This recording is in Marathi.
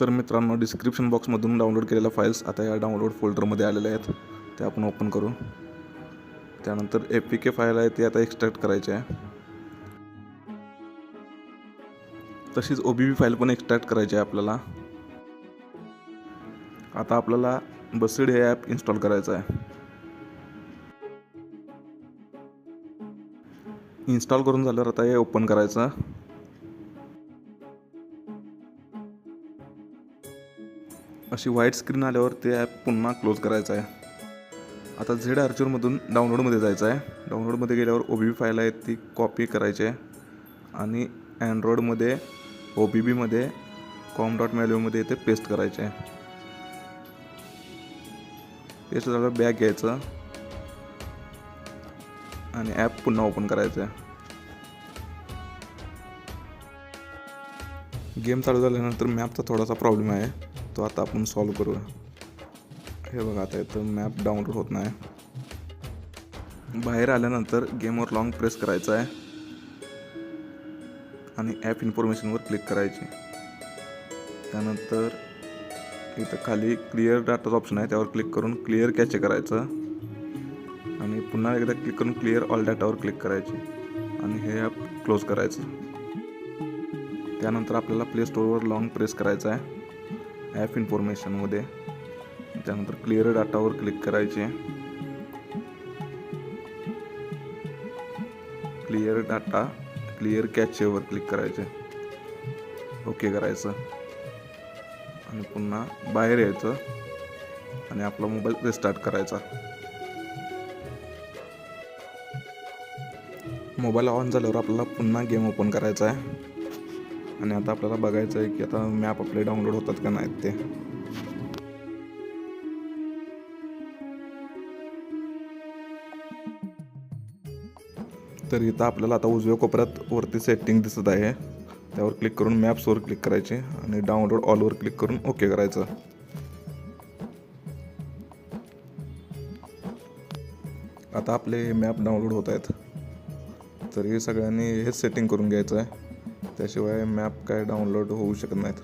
तर मित्रांनो डिस्क्रिप्शन बॉक्समधून डाउनलोड केलेल्या फाईल्स आता या डाउनलोड फोल्डरमध्ये आलेल्या आहेत. ते आपण ओपन करू. त्यानंतर ए पी के फाईल आहे ती आता एक्स्ट्रॅक्ट करायची आहे. तशीच ओ बी बी फाईल पण एक्स्ट्रॅक्ट करायची आहे आपल्याला. आता आपल्याला बसीड हे ॲप इन्स्टॉल करायचं आहे. इन्स्टॉल करून झाल्यावर आता हे ओपन करायचं. अशी व्हाईट स्क्रीन आल्यावर ते ॲप पुन्हा क्लोज करायचं आहे. आता झेड आर्चरमधून डाउनलोडमध्ये जायचं आहे. डाउनलोडमध्ये गेल्यावर ओ बी बी फाईल आहे ती कॉपी करायची आहे. आणि अँड्रॉईडमध्ये ओ बी बीमध्ये कॉम डॉट मॅल्यूमध्ये ते पेस्ट करायचे आहे. पेस्ट झालं बॅग घ्यायचं आणि ॲप पुन्हा ओपन करायचं आहे. गेम चालू झाल्यानंतर मॅपचा थोडासा प्रॉब्लेम आहे. तो आता आपण सॉल्व करूया. हे बघा आता इथं मॅप डाउनलोड होत नाही. बाहेर आल्यानंतर गेमवर लॉंग प्रेस करायचा आहे. आणि ॲप इन्फॉर्मेशनवर क्लिक करायची. त्यानंतर इथं खाली क्लिअर डाटाचं ऑप्शन आहे त्यावर क्लिक करून क्लिअर कॅचे करायचं. आणि पुन्हा एकदा क्लिक करून क्लिअर ऑल डाटावर क्लिक करायची. आणि हे ॲप क्लोज करायचं. त्यानंतर आपल्याला प्ले स्टोअरवर लॉंग प्रेस करायचं आहे. ॲप इन्फॉर्मेशनमध्ये त्यानंतर क्लिअर डाटावर क्लिक करायचे. क्लिअर डाटा क्लिअर कॅचेवर क्लिक करायचे. ओके करायचं. आणि पुन्हा बाहेर यायचं. आणि आपला मोबाईल रिस्टार्ट करायचा. मोबाईल ऑन झाल्यावर आपल्याला पुन्हा गेम ओपन करायचा आहे. आणि आता आपल्याला बघायचं आहे की आता मॅप आपले डाउनलोड होतात का नाहीत ते. तर इथं आपल्याला आता उजव्या कोपऱ्यात वरती सेटिंग दिसत आहे. त्यावर क्लिक करून मॅप्सवर क्लिक करायचे आणि डाउनलोड ऑलवर क्लिक करून ओके करायचं. आता आपले मॅप डाउनलोड होत आहेत. तर हे सगळ्यांनी हेच सेटिंग करून घ्यायचं आहे. त्याशिवाय मॅप काय डाउनलोड होऊ शकत नाहीत.